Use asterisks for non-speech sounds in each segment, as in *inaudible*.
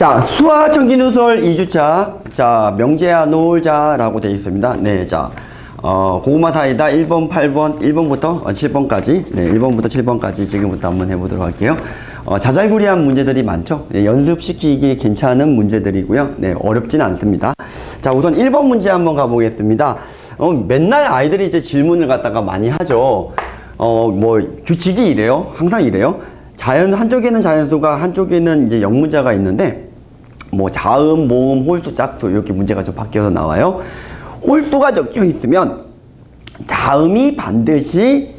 자, 수화 청기누설 2주차. 자, 명제야 노을자라고 되어 있습니다. 네, 자. 어, 고구마 사이다 1번, 8번, 1번부터 7번까지, 네, 1번부터 7번까지 지금부터 한번 해보도록 할게요. 어, 자잘구리한 문제들이 많죠. 네, 연습시키기 괜찮은 문제들이고요. 네, 어렵진 않습니다. 자, 우선 1번 문제 한번 가보겠습니다. 어, 맨날 아이들이 이제 질문을 갖다가 많이 하죠. 어, 뭐, 규칙이 이래요? 항상 이래요? 자연, 한쪽에는 자연수가, 한쪽에는 이제 영문자가 있는데, 뭐 자음, 모음, 홀수, 짝수 이렇게 문제가 좀 바뀌어서 나와요. 홀수가 적혀 있으면 자음이 반드시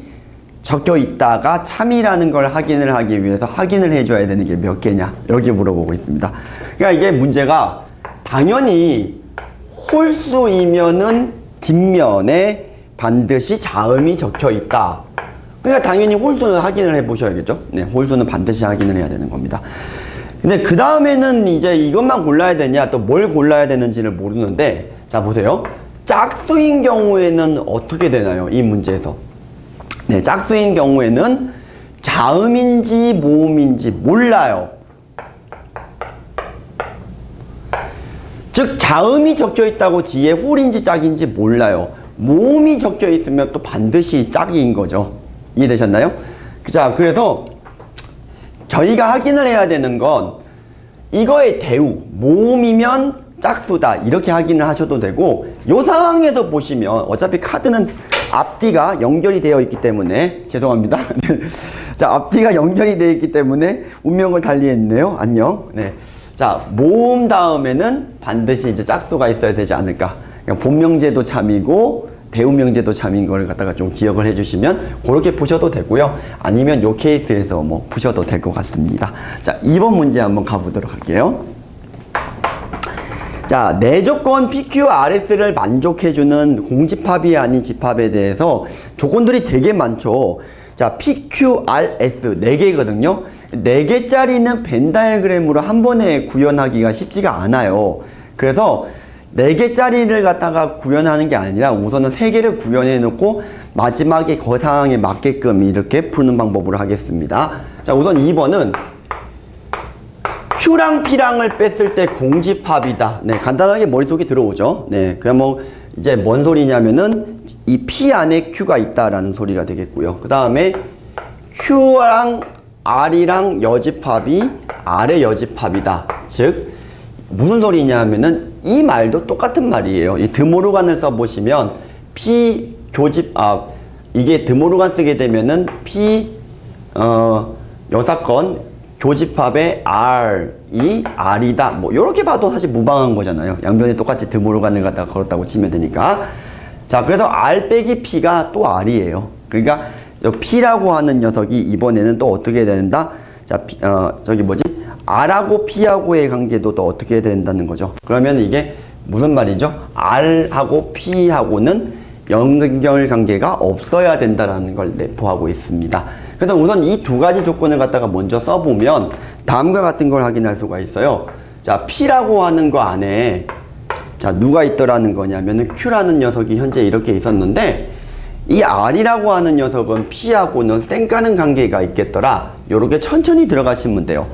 적혀 있다가 참이라는 걸 확인을 하기 위해서 확인을 해줘야 되는 게 몇 개냐 이렇게 물어보고 있습니다. 그러니까 이게 문제가 당연히 홀수이면은 뒷면에 반드시 자음이 적혀 있다. 그러니까 당연히 홀수는 확인을 해 보셔야겠죠. 네, 홀수는 반드시 확인을 해야 되는 겁니다. 근데 그 다음에는 이제 이것만 골라야 되냐 또 뭘 골라야 되는지를 모르는데 자 보세요. 짝수인 경우에는 어떻게 되나요? 이 문제에서. 네, 짝수인 경우에는 자음인지 모음인지 몰라요. 즉 자음이 적혀 있다고 뒤에 홀인지 짝인지 몰라요. 모음이 적혀 있으면 또 반드시 짝인 거죠. 이해되셨나요? 자, 그래서 저희가 확인을 해야 되는 건 이거의 대우 모음이면 짝수다 이렇게 확인을 하셔도 되고 이 상황에서 보시면 어차피 카드는 앞뒤가 연결이 되어 있기 때문에 죄송합니다. *laughs* 자 앞뒤가 연결이 되어 있기 때문에 운명을 달리했네요. 안녕. 네. 자 모음 다음에는 반드시 이제 짝수가 있어야 되지 않을까. 그러니까 본명제도 참이고 대우명제도 참인 걸 갖다가 좀 기억을 해주시면 그렇게 보셔도 되고요. 아니면 요 케이스에서 뭐 보셔도 될 것 같습니다. 자, 2번 문제 한번 가보도록 할게요. 자, 내조건 PQRS를 만족해주는 공집합이 아닌 집합에 대해서 조건들이 되게 많죠. 자, PQRS 4개거든요. 4개짜리는 벤 다이어그램으로 한 번에 구현하기가 쉽지가 않아요. 그래서 4개짜리를 갖다가 구현하는 게 아니라 우선은 3개를 구현해 놓고 마지막에 그 상황에 맞게끔 이렇게 푸는 방법으로 하겠습니다. 자, 우선 2번은 Q랑 P랑을 뺐을 때 공집합이다. 네, 간단하게 머릿속에 들어오죠. 네, 그냥 뭐 이제 뭔 소리냐면은 이 P 안에 Q가 있다라는 소리가 되겠고요. 그 다음에 Q랑 R이랑 여집합이 R의 여집합이다. 즉 무슨 소리냐면은 이 말도 똑같은 말이에요. 이 드모르간을 써보시면 P 교집 아 이게 드모르간 쓰게 되면은 P 어 여사건 교집합의 R이 R이다. 뭐 이렇게 봐도 사실 무방한 거잖아요. 양변에 똑같이 드모르간을 갖다가 걸었다고 치면 되니까. 자 그래서 R 빼기 P가 또 R이에요. 그러니까 이 P라고 하는 녀석이 이번에는 또 어떻게 된다? 자 P, 어 저기 뭐지? R하고 P하고의 관계도 또 어떻게 된다는 거죠. 그러면 이게 무슨 말이죠? R하고 P하고는 연결 관계가 없어야 된다는 걸 내포하고 있습니다. 그래서 우선 이 두 가지 조건을 갖다가 먼저 써보면 다음과 같은 걸 확인할 수가 있어요. 자, P라고 하는 거 안에 자, 누가 있더라는 거냐면은 Q라는 녀석이 현재 이렇게 있었는데 이 R이라고 하는 녀석은 P하고는 쌩까는 관계가 있겠더라. 요렇게 천천히 들어가시면 돼요.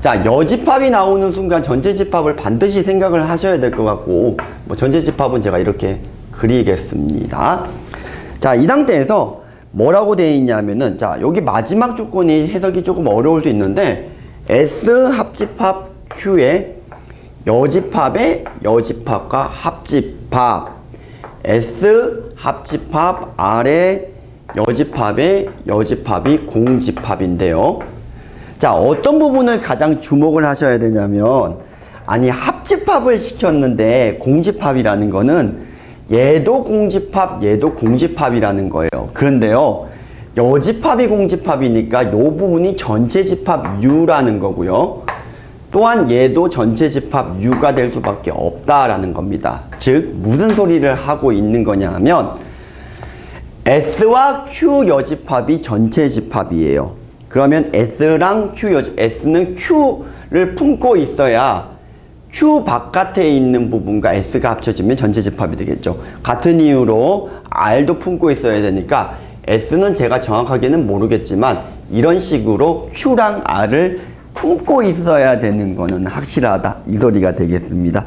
자, 여집합이 나오는 순간 전체 집합을 반드시 생각을 하셔야 될 것 같고, 뭐 전체 집합은 제가 이렇게 그리겠습니다. 자, 이 상태에서 뭐라고 되어 있냐면은, 자, 여기 마지막 조건이 해석이 조금 어려울 수 있는데, S 합집합 Q의 여집합의 여집합과 합집합, S 합집합 R의 여집합의 여집합이 공집합인데요. 자, 어떤 부분을 가장 주목을 하셔야 되냐면, 아니, 합집합을 시켰는데, 공집합이라는 거는 얘도 공집합, 얘도 공집합이라는 거예요. 그런데요, 여집합이 공집합이니까 이 부분이 전체 집합 U라는 거고요. 또한 얘도 전체 집합 U가 될 수밖에 없다라는 겁니다. 즉, 무슨 소리를 하고 있는 거냐 하면, S와 Q 여집합이 전체 집합이에요. 그러면 S랑 Q S는 Q를 품고 있어야 Q 바깥에 있는 부분과 S가 합쳐지면 전체 집합이 되겠죠. 같은 이유로 R도 품고 있어야 되니까 S는 제가 정확하게는 모르겠지만 이런 식으로 Q랑 R을 품고 있어야 되는 거는 확실하다 이 소리가 되겠습니다.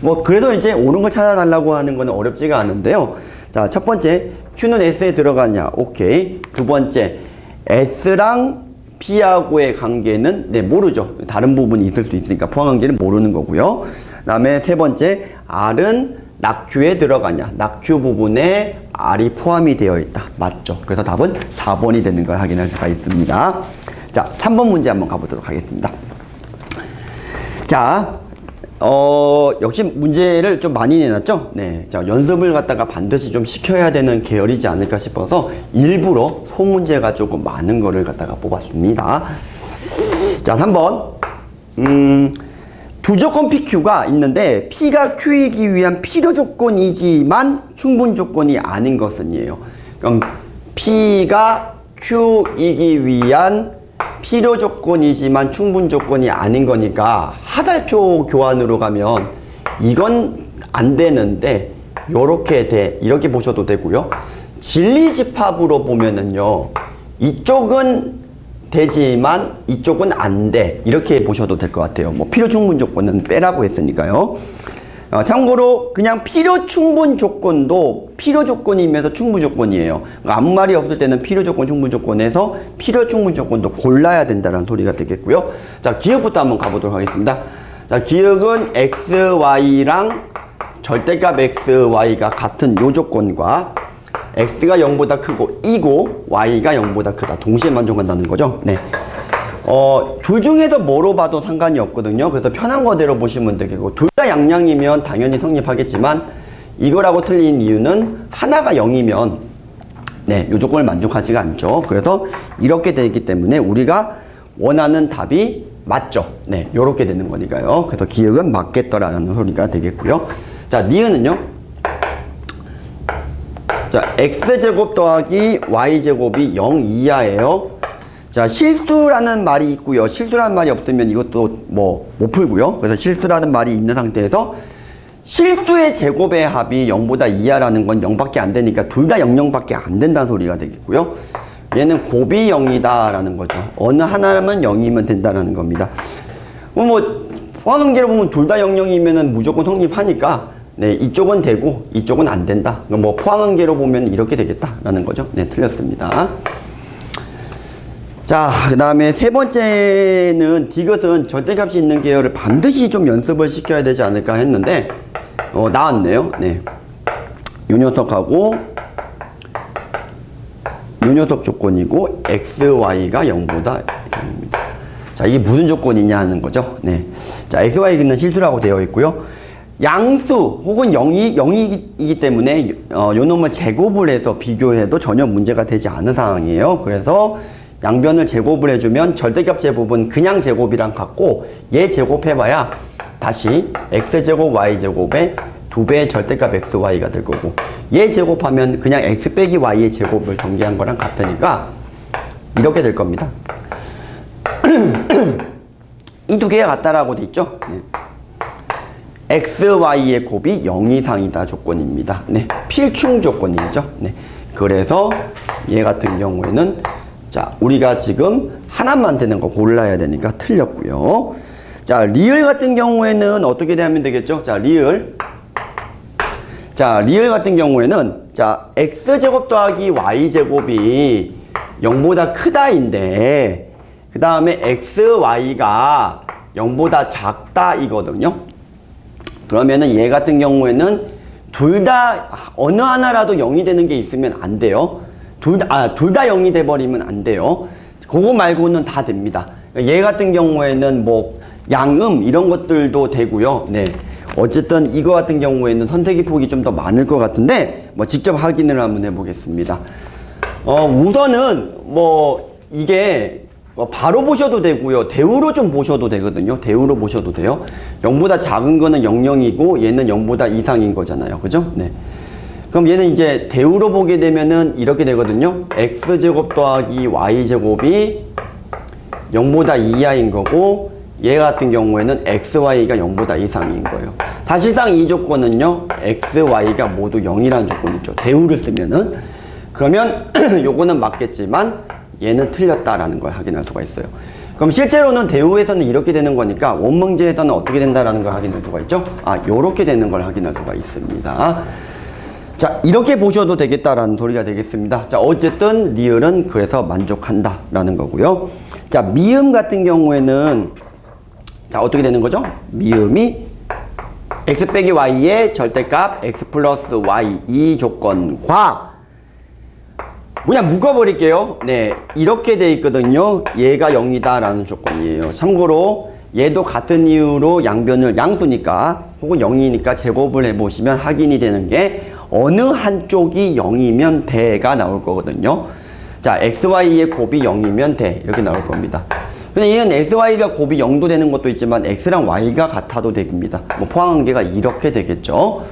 뭐 그래도 이제 옳은 걸 찾아달라고 하는 거는 어렵지가 않은데요. 자 첫 번째 Q는 S에 들어가냐 오케이 두 번째 S랑 P하고의 관계는 네 모르죠. 다른 부분이 있을 수 있으니까 포함 관계는 모르는 거고요. 그 다음에 세 번째 R은 낙큐에 들어가냐. 낙큐 부분에 R이 포함이 되어 있다. 맞죠. 그래서 답은 4번이 되는 걸 확인할 수가 있습니다. 자 3번 문제 한번 가보도록 하겠습니다. 자 어, 역시 문제를 좀 많이 내놨죠? 네. 자, 연습을 갖다가 반드시 좀 시켜야 되는 계열이지 않을까 싶어서 일부러 소문제가 조금 많은 거를 갖다가 뽑았습니다. 자, 3번. 음, 두 조건 PQ가 있는데 P가 Q이기 위한 필요 조건이지만 충분 조건이 아닌 것은이에요. 그럼 P가 Q이기 위한 필요 조건이지만 충분 조건이 아닌 거니까 하달표 교환으로 가면 이건 안 되는데 요렇게 돼 이렇게 보셔도 되고요. 진리 집합으로 보면은요. 이쪽은 되지만 이쪽은 안 돼. 이렇게 보셔도 될 것 같아요. 뭐 필요 충분 조건은 빼라고 했으니까요. 어, 참고로 그냥 필요 충분 조건도 필요 조건이면서 충분 조건이에요. 그러니까 아무 말이 없을 때는 필요 조건, 충분 조건에서 필요 충분 조건도 골라야 된다는 소리가 되겠고요. 자, 기억부터 한번 가보도록 하겠습니다. 자, 기억은 x, y랑 절대값 x, y가 같은 요 조건과 x가 0보다 크고 2고 y가 0보다 크다. 동시에 만족한다는 거죠. 네. 어, 둘 중에서 뭐로 봐도 상관이 없거든요. 그래서 편한 거대로 보시면 되겠고, 둘 다 양양이면 당연히 성립하겠지만, 이거라고 틀린 이유는 하나가 0이면, 네, 요 조건을 만족하지가 않죠. 그래서 이렇게 되기 때문에 우리가 원하는 답이 맞죠. 네, 요렇게 되는 거니까요. 그래서 기억은 맞겠더라는 소리가 되겠고요. 자, 니은은요? 자, x제곱 더하기 y제곱이 0 이하예요. 자, 실수라는 말이 있고요. 실수라는 말이 없으면 이것도 뭐 못 풀고요. 그래서 실수라는 말이 있는 상태에서 실수의 제곱의 합이 0보다 이하라는 건 0밖에 안 되니까 둘 다 0, 0밖에 안 된다는 소리가 되겠고요. 얘는 곱이 0이다라는 거죠. 어느 하나만 0이면 된다라는 겁니다. 뭐, 뭐 포함관계로 보면 둘 다 0, 0이면은 무조건 성립하니까 네, 이쪽은 되고 이쪽은 안 된다. 뭐 포함관계로 보면 이렇게 되겠다라는 거죠. 네, 틀렸습니다. 자, 그 다음에 세 번째는 디귿은 절대값이 있는 계열을 반드시 좀 연습을 시켜야 되지 않을까 했는데, 어, 나왔네요. 네. 요 녀석하고, 요 녀석 조건이고, x, y가 0보다 0입니다. 자, 이게 무슨 조건이냐 하는 거죠. 네. 자, x, y는 실수라고 되어 있고요. 양수 혹은 0이, 0이기 때문에 어, 요 놈을 제곱을 해서 비교해도 전혀 문제가 되지 않은 상황이에요. 그래서 양변을 제곱을 해주면 절대값 제곱은 그냥 제곱이랑 같고 얘 제곱해봐야 다시 x제곱 y제곱의 두 배의 절대값 xy가 될 거고 얘 제곱하면 그냥 x 빼기 y의 제곱을 전개한 거랑 같으니까 이렇게 될 겁니다. *clears throat* 이 두 개가 같다라고 돼 있죠? 네. x, y의 곱이 0 이상이다 조건입니다. 네, 필충 조건이죠. 네, 그래서 얘 같은 경우에는 자, 우리가 지금 하나만 되는 거 골라야 되니까 틀렸고요. 자, 리을 같은 경우에는 어떻게 하면 되겠죠? 자, 리을. 자, 리을 같은 경우에는 자, x제곱 더하기 y제곱이 0보다 크다인데 그 다음에 xy가 0보다 작다 이거든요. 그러면은 얘 같은 경우에는 둘 다 어느 하나라도 0이 되는 게 있으면 안 돼요. 둘 다, 아, 둘 다 0이 돼버리면 안 돼요. 그거 말고는 다 됩니다. 얘 같은 경우에는 뭐 양음 이런 것들도 되고요. 네. 어쨌든 이거 같은 경우에는 선택의 폭이 좀 더 많을 것 같은데 뭐 직접 확인을 한번 해보겠습니다. 어, 우선은 뭐 이게 어, 바로 보셔도 되고요. 대우로 좀 보셔도 되거든요. 대우로 보셔도 돼요. 0보다 작은 거는 00이고 얘는 0보다 이상인 거잖아요. 그죠? 네. 그럼 얘는 이제 대우로 보게 되면은 이렇게 되거든요. x제곱 더하기 y제곱이 0보다 이하인 거고 얘 같은 경우에는 xy가 0보다 이상인 거예요. 사실상 이 조건은요. xy가 모두 0이라는 조건이죠. 대우를 쓰면은 그러면 *clears throat* 요거는 맞겠지만 얘는 틀렸다라는 걸 확인할 수가 있어요. 그럼 실제로는 대우에서는 이렇게 되는 거니까 원문제에서는 어떻게 된다라는 걸 확인할 수가 있죠? 아, 요렇게 되는 걸 확인할 수가 있습니다. 자, 이렇게 보셔도 되겠다라는 소리가 되겠습니다. 자, 어쨌든 리을은 그래서 만족한다 라는 거고요. 자, 미음 같은 경우에는 자, 어떻게 되는 거죠? 미음이 x 빼기 y의 절대값 x 플러스 y 이 조건과 그냥 묶어버릴게요. 네, 이렇게 돼 있거든요. 얘가 0이다 라는 조건이에요. 참고로 얘도 같은 이유로 양변을 양수니까 혹은 0이니까 제곱을 해보시면 확인이 되는 게 어느 한쪽이 0이면 대가 나올 거거든요. 자, xy의 곱이 0이면 대 이렇게 나올 겁니다. 근데 얘는 xy가 곱이 0도 되는 것도 있지만 x랑 y가 같아도 됩니다. 뭐 포항관계가 이렇게 되겠죠.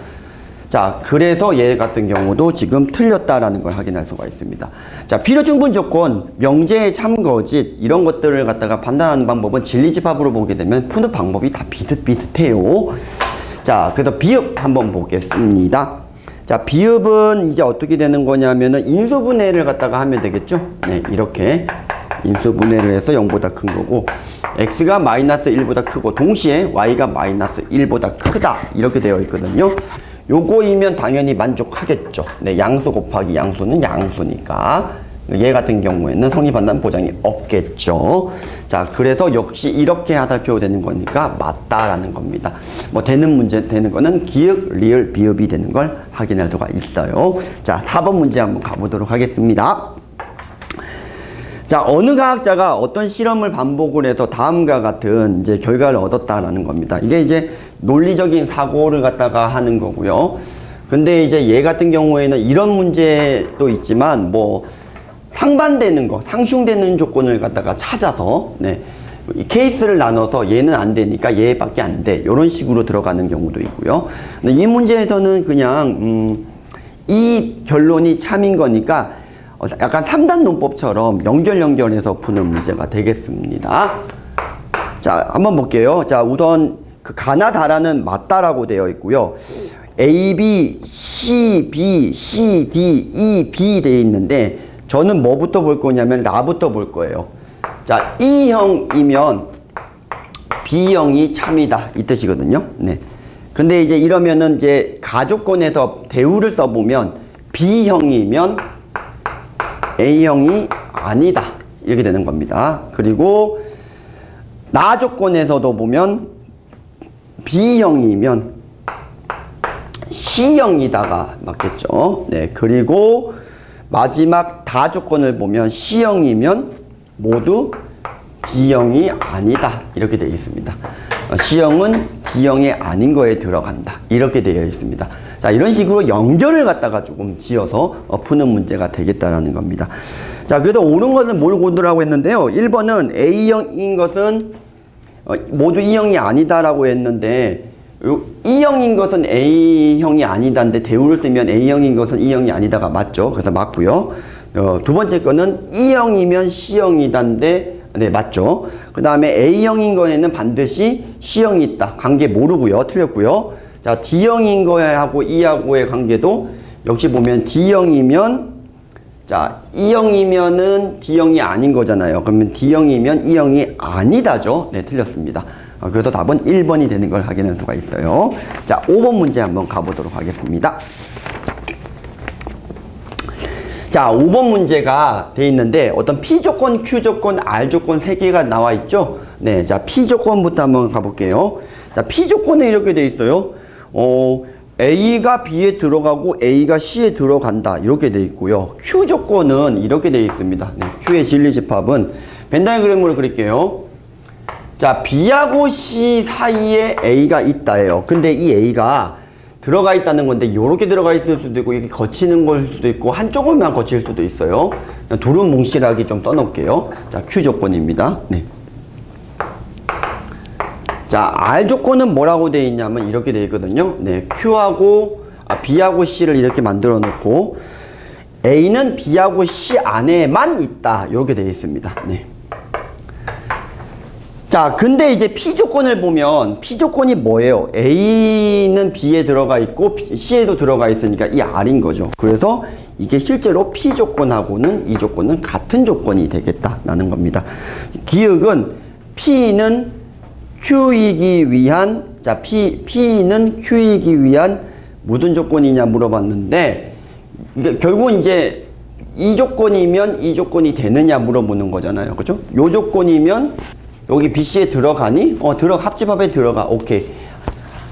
자, 그래서 얘 같은 경우도 지금 틀렸다라는 걸 확인할 수가 있습니다. 자, 필요 충분 조건, 명제의 참거짓 이런 것들을 갖다가 판단하는 방법은 진리집합으로 보게 되면 푸는 방법이 다 비슷비슷해요. 자, 그래서 비읍 한번 보겠습니다. 자, 비읍은 이제 어떻게 되는 거냐면은 인수분해를 갖다가 하면 되겠죠? 네, 이렇게 인수분해를 해서 0보다 큰 거고 x가 마이너스 1보다 크고 동시에 y가 마이너스 1보다 크다 이렇게 되어 있거든요. 요거이면 당연히 만족하겠죠. 네, 양수 곱하기 양수는 양수니까. 얘 같은 경우에는 성립한다는 보장이 없겠죠. 자, 그래서 역시 이렇게 하달표 되는 거니까 맞다라는 겁니다. 뭐 되는 문제 되는 거는 기역, 리을, 비읍이 되는 걸 확인할 수가 있어요. 자, 4번 문제 한번 가보도록 하겠습니다. 자, 어느 과학자가 어떤 실험을 반복을 해서 다음과 같은 이제 결과를 얻었다라는 겁니다. 이게 이제 논리적인 사고를 갖다가 하는 거고요. 근데 이제 얘 같은 경우에는 이런 문제도 있지만 뭐 상반되는 거, 상충되는 조건을 갖다가 찾아서 네. 이 케이스를 나눠서 얘는 안 되니까 얘밖에 안 돼. 이런 식으로 들어가는 경우도 있고요. 근데 이 문제에서는 그냥 음, 이 결론이 참인 거니까 어, 약간 3단 논법처럼 연결 연결해서 푸는 문제가 되겠습니다. 자, 한번 볼게요. 자, 우선 그 가나다라는 맞다라고 되어 있고요. A, B, C, B, C, D, E, B 되어 있는데 저는 뭐부터 볼 거냐면 라부터 볼 거예요. 자, E형이면 B형이 참이다 이 뜻이거든요. 네. 근데 이제 이러면은 이제 가족권에서 대우를 써보면 B형이면 A형이 아니다 이렇게 되는 겁니다. 그리고 나 조건에서도 보면 B형이면 C형이다가 맞겠죠. 네. 그리고 마지막 다 조건을 보면 C형이면 모두 B형이 아니다. 이렇게 되어 있습니다. 어, C형은 B형이 아닌 거에 들어간다. 이렇게 되어 있습니다. 자, 이런 식으로 연결을 갖다가 조금 지어서 어, 푸는 문제가 되겠다라는 겁니다. 자, 그래도 옳은 것은 뭘 고르라고 했는데요. 1번은 A형인 것은 어, 모두 E형이 아니다라고 했는데 요 E형인 것은 A형이 아니다인데 대우를 쓰면 A형인 것은 E형이 아니다가 맞죠. 그래서 맞고요. 어, 두 번째 거는 E형이면 C형이다인데 네 맞죠. 그 다음에 A형인 거에는 반드시 C형이 있다. 관계 모르고요. 틀렸고요. 자 D형인 거하고 E하고의 관계도 역시 보면 D형이면 자 E형이면은 D형이 아닌 거잖아요. 그러면 D형이면 E형이 아니다죠. 네 틀렸습니다. 어, 그래서 답은 1번이 되는 걸 확인할 수가 있어요. 자 5번 문제 한번 가보도록 하겠습니다. 자, 5번 문제가 돼 있는데 어떤 P 조건, Q 조건, R 조건 세 개가 나와 있죠? 네, 자, P 조건부터 한번 가볼게요. 자, P 조건은 이렇게 돼 있어요. 어, A가 B에 들어가고 A가 C에 들어간다. 이렇게 돼 있고요. Q 조건은 이렇게 돼 있습니다. 네, Q의 진리 집합은 벤다이그램으로 그릴게요. 자, B하고 C 사이에 A가 있다예요. 근데 이 A가 들어가 있다는 건데 이렇게 들어가 있을 수도 있고 이렇게 거치는 걸 수도 있고 한쪽으로만 거칠 수도 있어요. 둘은 몽실하게 좀 떠놓을게요. 자, Q 조건입니다. 네. 자, R 조건은 뭐라고 되어 있냐면 이렇게 되어 있거든요. 네, Q하고 아, B하고 C를 이렇게 만들어 놓고 A는 B하고 C 안에만 있다. 이렇게 되어 있습니다. 네. 자, 근데 이제 P 조건을 보면 P 조건이 뭐예요? A는 B에 들어가 있고 C에도 들어가 있으니까 이 R인 거죠. 그래서 이게 실제로 P 조건하고는 이 조건은 같은 조건이 되겠다라는 겁니다. 기억은 P는 Q이기 위한 자 P P는 Q이기 위한 무슨 조건이냐 물어봤는데 결국은 이제 이 조건이면 이 조건이 되느냐 물어보는 거잖아요. 그죠? 요 조건이면 여기 BC에 들어가니? 어, 들어, 합집합에 들어가. 오케이.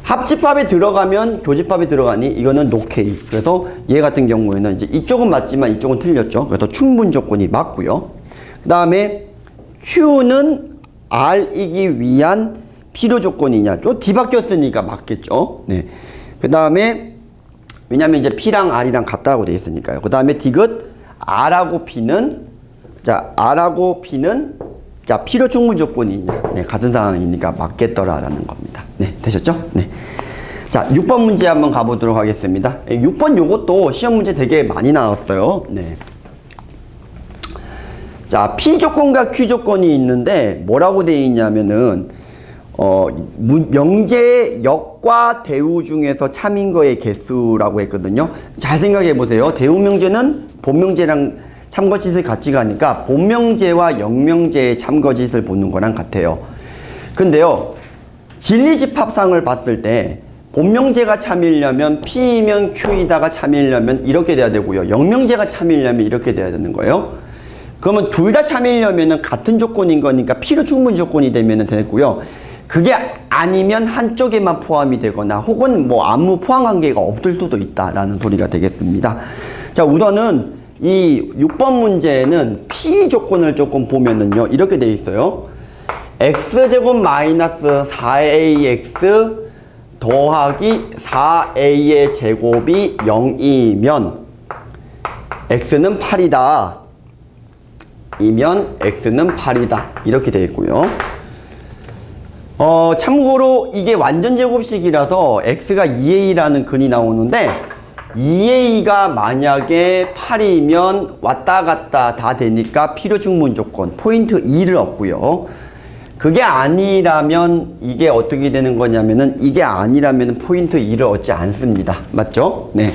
합집합에 들어가면 교집합에 들어가니? 이거는 노케이. 그래서 얘 같은 경우에는 이제 이쪽은 맞지만 이쪽은 틀렸죠. 그래서 충분 조건이 맞고요. 그 다음에 Q는 R이기 위한 필요 조건이냐? 좀 뒤바뀌었으니까 맞겠죠. 네. 그 다음에 왜냐면 이제 P랑 R이랑 같다고 되어 있으니까요. 그 다음에 디귿 R하고 P는 자 R하고 P는 자 필요 충분 조건이 있냐? 네, 같은 상황이니까 맞겠더라라는 겁니다. 네, 되셨죠? 네. 자, 6번 문제 한번 가보도록 하겠습니다. 6번 요것도 시험 문제 되게 많이 나왔어요. 네. 자, P 조건과 Q 조건이 있는데 뭐라고 되어 있냐면은 어, 무- 명제의 역과 대우 중에서 참인 거의 개수라고 했거든요. 잘 생각해 보세요. 대우 명제는 본명제랑 참거짓을 같이 가니까 본명제와 역명제의 참거짓을 보는 거랑 같아요. 근데요. 진리집합상을 봤을 때 본명제가 참이려면 P이면 Q이다가 참이려면 이렇게 돼야 되고요. 역명제가 참이려면 이렇게 돼야 되는 거예요. 그러면 둘 다 참이려면 같은 조건인 거니까 필요 충분 조건이 되면 되고요. 그게 아니면 한쪽에만 포함이 되거나 혹은 뭐 아무 포함 관계가 없을 수도 있다라는 소리가 되겠습니다. 자, 우선은 이 6번 문제는 P 조건을 조금 보면은요. 이렇게 돼 있어요. x제곱 마이너스 4ax 더하기 4a의 제곱이 0이면 x는 8이다. 이면 x는 8이다. 이렇게 되어 있고요. 어, 참고로 이게 완전 제곱식이라서 x가 2a라는 근이 나오는데 2a가 만약에 8이면 왔다 갔다 다 되니까 필요 충분 조건 포인트 2를 얻고요. 그게 아니라면 이게 어떻게 되는 거냐면은 이게 아니라면 포인트 2를 얻지 않습니다. 맞죠? 네.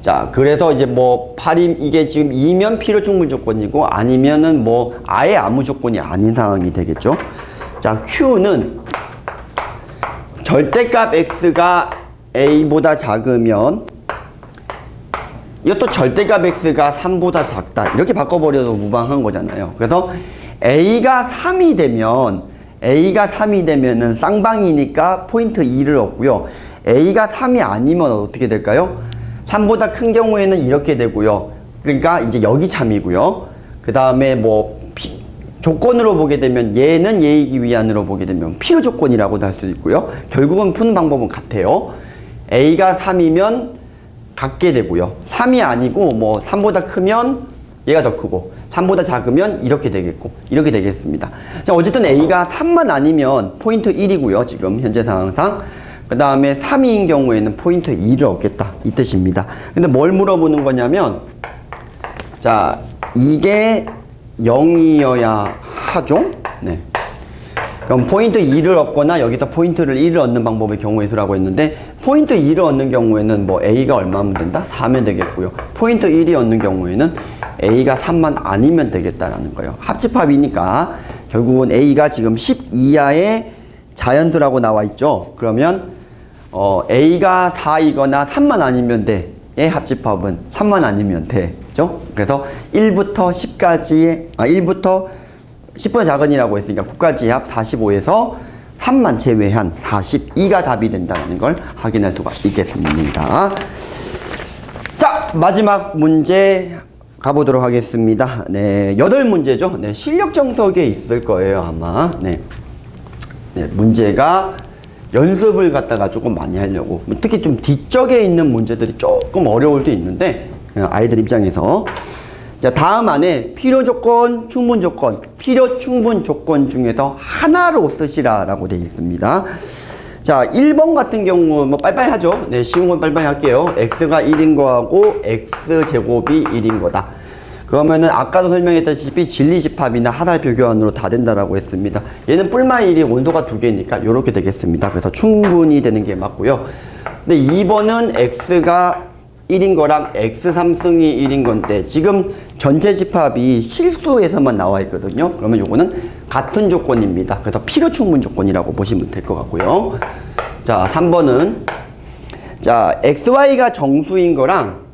자, 그래서 이제 뭐 8이 이게 지금 2면 필요 충분 조건이고 아니면은 뭐 아예 아무 조건이 아닌 상황이 되겠죠. 자, Q는 절대값 X가 A보다 작으면 이것도 절대값 X가 3보다 작다. 이렇게 바꿔버려도 무방한 거잖아요. 그래서 A가 3이 되면 A가 3이 되면은 쌍방이니까 포인트 2를 얻고요. A가 3이 아니면 어떻게 될까요? 3보다 큰 경우에는 이렇게 되고요. 그러니까 이제 여기 참이고요. 그 다음에 뭐 피- 조건으로 보게 되면 얘는 얘이기 위한으로 보게 되면 필요 조건이라고도 할 수도 있고요. 결국은 푸는 방법은 같아요. A가 3이면 같게 되고요. 3이 아니고 뭐 3보다 크면 얘가 더 크고 3보다 작으면 이렇게 되겠고 이렇게 되겠습니다. 자, 어쨌든 A가 3만 아니면 포인트 1이고요. 지금 현재 상황상. 그 다음에 3위인 경우에는 포인트 2를 얻겠다. 이 뜻입니다. 근데 뭘 물어보는 거냐면 자, 이게 0이어야 하죠? 네. 그럼 포인트 2를 얻거나 여기서 포인트를 1을 얻는 방법의 경우의 수라고 했는데 포인트 2를 얻는 경우에는 뭐 A가 얼마면 된다? 4면 되겠고요. 포인트 1이 얻는 경우에는 A가 3만 아니면 되겠다라는 거예요. 합집합이니까 결국은 A가 지금 10 이하의 자연수라고 나와 있죠. 그러면 어, A가 4이거나 3만 아니면 돼. 의 합집합은 3만 아니면 되죠. 그래서 1부터 10까지의 아 1부터 10보다 작은이라고 했으니까 9까지 합 45에서 3만 제외한 42가 답이 된다는 걸 확인할 수가 있겠습니다. 자, 마지막 문제 가보도록 하겠습니다. 네, 여덟 문제죠. 네, 실력 정석에 있을 거예요, 아마. 네. 네, 문제가 연습을 갖다가 조금 많이 하려고 특히 좀 뒤쪽에 있는 문제들이 조금 어려울 수 있는데 어, 아이들 입장에서 자 다음 안에 필요 조건, 충분 조건, 필요 충분 조건 중에서 하나로 쓰시라라고 되어 있습니다. 자 1번 같은 경우 뭐 빨리빨리 하죠. 네 쉬운 건 빨리빨리 할게요. x가 1인 거하고 x 제곱이 1인 거다. 그러면은 아까도 설명했다시피 진리집합이나 하달표 교환으로 다 된다라고 했습니다. 얘는 뿔마 1이 온도가 두 개니까 이렇게 되겠습니다. 그래서 충분히 되는 게 맞고요. 근데 2번은 x가 1인 거랑 x3승이 1인 건데 지금 전체 집합이 실수에서만 나와 있거든요. 그러면 요거는 같은 조건입니다. 그래서 필요 충분 조건이라고 보시면 될 것 같고요. 자, 3번은 자, xy가 정수인 거랑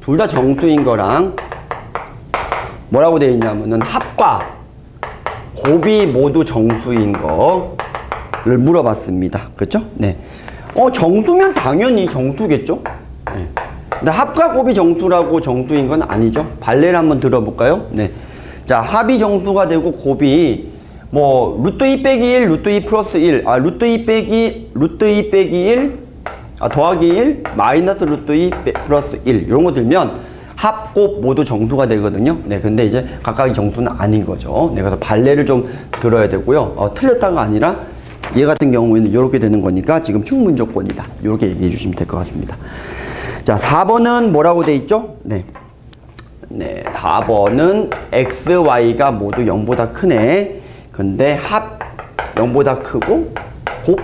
둘 다 정수인 거랑 뭐라고 되어 있냐면은 합과 곱이 모두 정수인 거를 물어봤습니다. 그렇죠? 네. 어, 정수면 당연히 정수겠죠? 네. 근데 합과 곱이 정수라고 정수인 건 아니죠. 발레를 한번 들어볼까요? 네. 자, 합이 정수가 되고 곱이 뭐 루트 2 빼기 1, 루트 2 플러스 1, 아 루트 2 빼기 루트 2 빼기 1, 아 더하기 1, 마이너스 루트 2 빼- 플러스 1 이런 거 들면 합, 곱 모두 정수가 되거든요. 네, 근데 이제 각각의 정수는 아닌 거죠. 네, 그래서 발레를 좀 들어야 되고요. 어, 틀렸다가 아니라 얘 같은 경우에는 이렇게 되는 거니까 지금 충분 조건이다. 이렇게 얘기해 주시면 될 것 같습니다. 자, 4번은 뭐라고 돼 있죠? 네. 네, 4번은 x, y가 모두 0보다 크네. 근데 합 0보다 크고 곱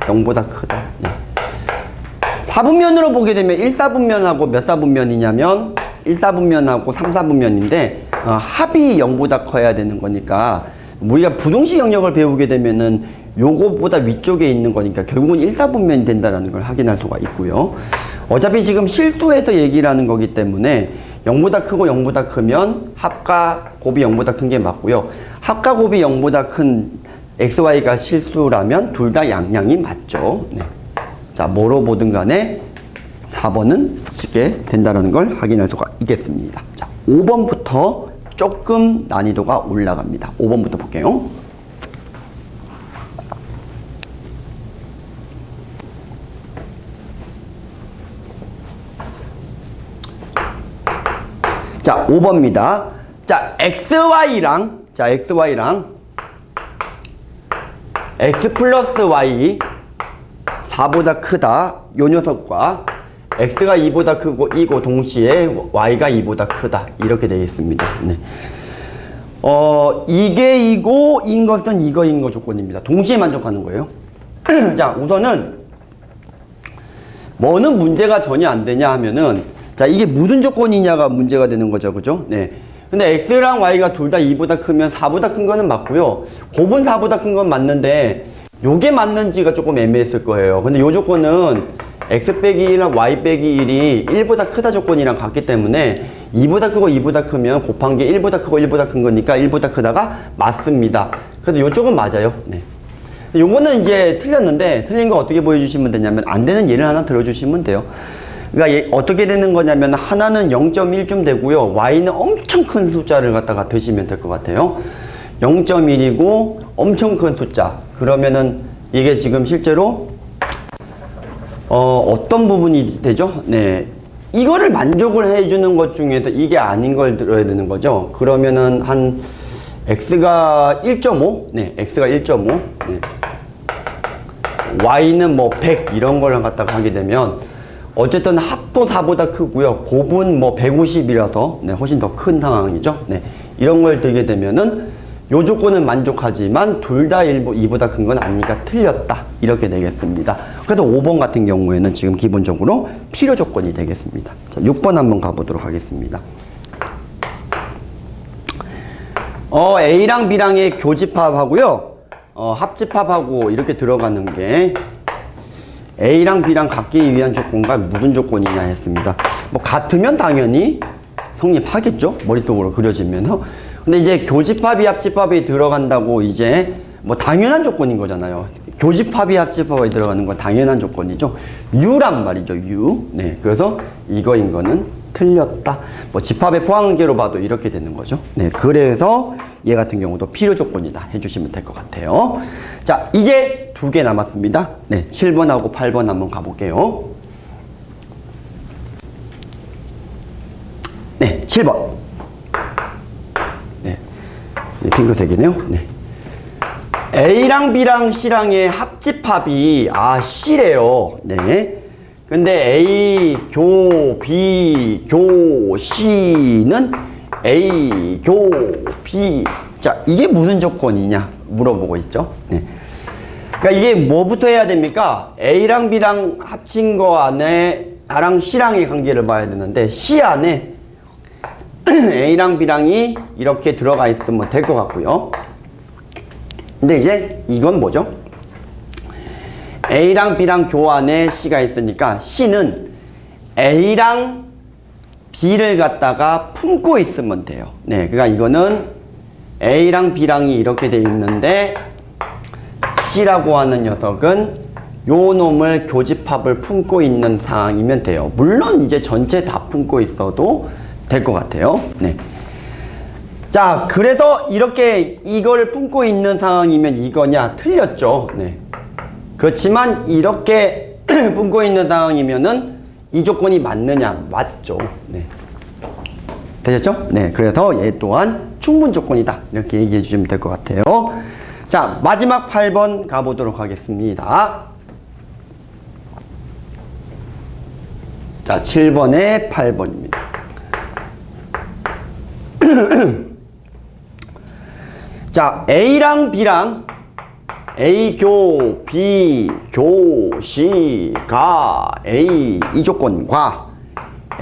0보다 크다. 네. 4분면으로 보게 되면 1, 4분면하고 몇 4분면이냐면 1, 4분면하고 3, 4분면인데 어, 합이 0보다 커야 되는 거니까 우리가 부동식 영역을 배우게 되면은 요거보다 위쪽에 있는 거니까 결국은 1, 4분면이 된다는 걸 확인할 수가 있고요. 어차피 지금 실수에서 얘기를 하는 거기 때문에 0보다 크고 0보다 크면 합과 곱이 0보다 큰 게 맞고요. 합과 곱이 0보다 큰 xy가 실수라면 둘 다 양양이 맞죠. 네. 자, 뭐로 보든 간에 4번은 쉽게 된다는 걸 확인할 수가 있겠습니다. 자, 5번부터 조금 난이도가 올라갑니다. 5번부터 볼게요. 자, 5번입니다. 자, xy랑 자, xy랑 x 플러스 y 4보다 크다. 요 녀석과 x가 2보다 크고 이고 동시에 y가 2보다 크다. 이렇게 되겠습니다. 네. 어, 이게 이고 인 것은 이거인 거 조건입니다. 동시에 만족하는 거예요. *clears throat* 자, 우선은 뭐는 문제가 전혀 안 되냐 하면은 자, 이게 무슨 조건이냐가 문제가 되는 거죠. 그죠? 네. 근데 x랑 y가 둘 다 2보다 크면 4보다 큰 거는 맞고요. 곱은 4보다 큰 건 맞는데 요게 맞는지가 조금 애매했을 거예요. 근데 요 조건은 x 빼기 1랑 y 빼기 1이 1보다 크다 조건이랑 같기 때문에 2보다 크고 2보다 크면 곱한 게 1보다 크고 1보다 큰 거니까 1보다 크다가 맞습니다. 그래서 요쪽은 맞아요. 네. 요거는 이제 틀렸는데 틀린 거 어떻게 보여주시면 되냐면 안 되는 예를 하나 들어주시면 돼요. 그러니까 얘 어떻게 되는 거냐면 하나는 0.1쯤 되고요. y는 엄청 큰 숫자를 갖다가 드시면 될 것 같아요. 0.1이고 엄청 큰 숫자. 그러면은 이게 지금 실제로 어, 어떤 부분이 되죠? 네. 이거를 만족을 해주는 것 중에서 이게 아닌 걸 들어야 되는 거죠. 그러면은 한 x가 1.5? 네, x가 1.5. 네. y는 뭐 100 이런 걸 갖다가 하게 되면 어쨌든 합도 4보다 크고요. 곱은 뭐 150이라서 네, 훨씬 더 큰 상황이죠. 네. 이런 걸 들게 되면은 요 조건은 만족하지만 둘 다 2보다 큰 건 아니니까 틀렸다. 이렇게 되겠습니다. 그래도 5번 같은 경우에는 지금 기본적으로 필요 조건이 되겠습니다. 자, 6번 한번 가보도록 하겠습니다. 어, A랑 B랑의 교집합하고요. 어, 합집합하고 이렇게 들어가는 게 A랑 B랑 같기 위한 조건과 무슨 조건이냐 했습니다. 뭐 같으면 당연히 성립하겠죠. 머릿속으로 그려지면요. 근데 이제 교집합이 합집합이 들어간다고 이제 뭐 당연한 조건인 거잖아요. 교집합이 합집합이 들어가는 건 당연한 조건이죠. U란 말이죠. U. 네. 그래서 이거인 거는 틀렸다. 뭐 집합의 포함계로 봐도 이렇게 되는 거죠. 네. 그래서 얘 같은 경우도 필요 조건이다 해주시면 될 것 같아요. 자, 이제 두 개 남았습니다. 네. 7번하고 8번 한번 가볼게요. 네. 7번. 네. 네, 핑크 되겠네요. 네. A랑 B랑 C랑의 합집합이 아 C래요. 네. 근데 A 교 B 교 C는 A, 교, B. 자, 이게 무슨 조건이냐 물어보고 있죠. 네. 그러니까 이게 뭐부터 해야 됩니까? A랑 B랑 합친 거 안에 A랑 C랑의 관계를 봐야 되는데 C 안에 *clears throat* A랑 B랑이 이렇게 들어가 있으면 될 것 같고요. 근데 이제 이건 뭐죠? A랑 B랑 교환에 C가 있으니까 C는 A랑 B를 갖다가 품고 있으면 돼요. 네, 그러니까 이거는 A랑 B랑이 이렇게 돼 있는데 C라고 하는 녀석은 요 놈을 교집합을 품고 있는 상황이면 돼요. 물론 이제 전체 다 품고 있어도 될 것 같아요. 네. 자, 그래서 이렇게 이걸 품고 있는 상황이면 이거냐? 틀렸죠. 네. 그렇지만 이렇게 *clears throat* 품고 있는 상황이면은 이 조건이 맞느냐? 맞죠. 네. 되셨죠? 네. 그래서 얘 또한 충분 조건이다. 이렇게 얘기해 주시면 될 것 같아요. 자, 마지막 8번 가보도록 하겠습니다. 자, 7번에 8번입니다. *clears throat* 자, A랑 B랑 A 교, B 교, C 가 A 이 조건과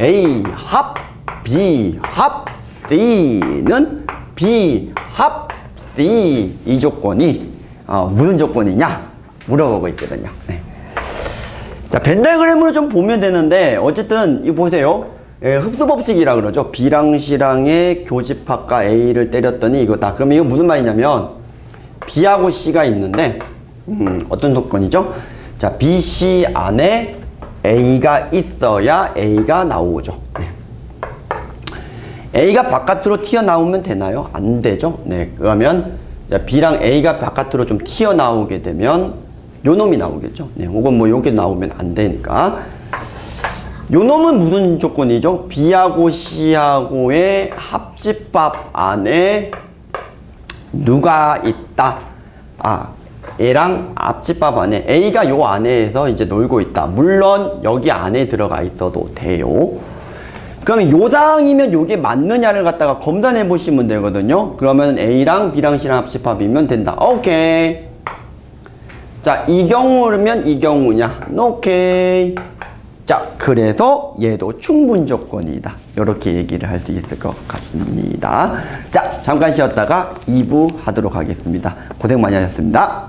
A 합, B 합, C는 B 합, C 이 조건이 어, 무슨 조건이냐 물어보고 있거든요. 네. 자, 벤다그램으로 좀 보면 되는데 어쨌든 이거 보세요. 예, 흡수 법칙이라 그러죠. B랑 C랑의 교집합과 A를 때렸더니 이거다. 그러면 이거 무슨 말이냐면 B하고 C가 있는데 음, 어떤 조건이죠? 자, B, C 안에 A가 있어야 A가 나오죠. 네. A가 바깥으로 튀어나오면 되나요? 안 되죠. 네, 그러면 자, B랑 A가 바깥으로 좀 튀어나오게 되면 요 놈이 나오겠죠. 네, 혹은 뭐 요게 나오면 안 되니까. 요 놈은 무슨 조건이죠? B하고 C하고의 합집합 안에 누가 있다? 아, A랑 합집합 안에 A가 요 안에서 이제 놀고 있다. 물론 여기 안에 들어가 있어도 돼요. 그러면 요 상황이면 요게 맞느냐를 갖다가 검단해 보시면 되거든요. 그러면 A랑 B랑 C랑 합집합이면 된다. 오케이. 자, 이 경우면 이 경우냐? 오케이. 자, 그래서 얘도 충분 조건이다. 이렇게 얘기를 할 수 있을 것 같습니다. 자, 잠깐 쉬었다가 2부 하도록 하겠습니다. 고생 많이 하셨습니다.